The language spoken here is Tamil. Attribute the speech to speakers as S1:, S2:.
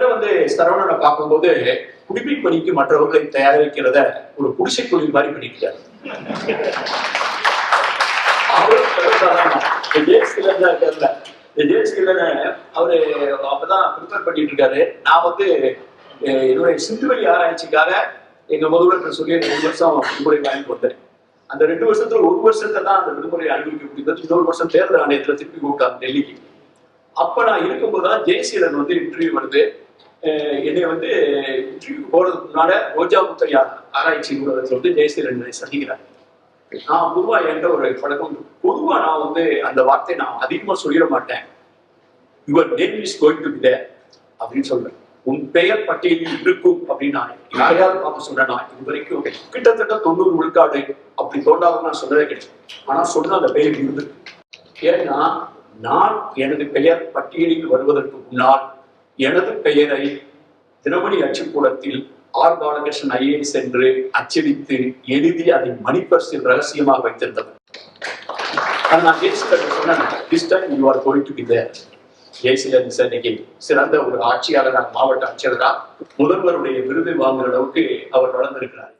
S1: கிட்டத்தட்ட வந்து சரவணனை பார்க்கும்போது குடிப்பின் பணிக்கு மற்றவர்களை தயாரிக்கிறத ஒரு குடிசை தொழில் மாதிரி பண்ணிக்கிறார் அவரு அப்பதான் ப்ரிப்பேர் பண்ணிட்டு இருக்காரு. நான் வந்து என்னுடைய சிந்துவெளி ஆராய்ச்சிக்காக எங்க முதல்வர் சொல்லி ரெண்டு வருஷம் விடுமுறை வாங்கி கொடுத்தேன். அந்த ரெண்டு வருஷத்துல ஒரு வருஷத்தை தான் அந்த விடுமுறை அனுபவிக்க முடிந்தது. இன்னொரு வருஷம் தேர்தல் ஆணையத்துல திருப்பி கூப்பிட்டாங்க டெல்லிக்கு. அப்ப நான் இருக்கும்போது தான் ஜெயசீலன் வந்து இன்டர்வியூ வருது. என்னை வந்து இன்டர்வியூ போறதுக்கு முன்னால ரோஜா முத்தையா ஆராய்ச்சி நிறுவனத்துல வந்து ஜெயசீலன் சந்திக்கிறார். நான் பொதுவா என்ற ஒரு பழக்கம் பொதுவா நான் வந்து அந்த வார்த்தையை நான் அதிகமா சொல்லிட மாட்டேன். Your name is going to there அப்படின்னு சொல்றேன். உன் பெயர் பட்டியலில் இருக்கும் அப்படின்னு நான் யாரையாவது பார்த்து சொல்றேன் நான் இது வரைக்கும் கிட்டத்தட்ட தொண்ணூறு விழுக்காடு அப்படி தோண்டாவது நான் சொன்னதே கிடையாது. ஆனா சொன்ன அந்த பெயர் இருந்து. ஏன்னா நான் எனது பெயர் பட்டியலில் வருவதற்கு முன்னால் எனது பெயரை தினமணி அச்சுக்கூடத்தில் ஆர் பாலகிருஷ்ணன் ஐஏஎஸ் சென்று அச்சடித்து எழுதி அதை மணிப்பர்சில் ரகசியமாக வைத்திருந்தது ஆனா நான் ஜெயசீலன் சொன்னேன் இன்னைக்கு சிறந்த ஒரு ஆட்சியாளராக மாவட்ட ஆட்சியாளராக முதல்வருடைய விருது வாங்குற அளவுக்கு அவர் வளர்ந்திருக்கிறார்.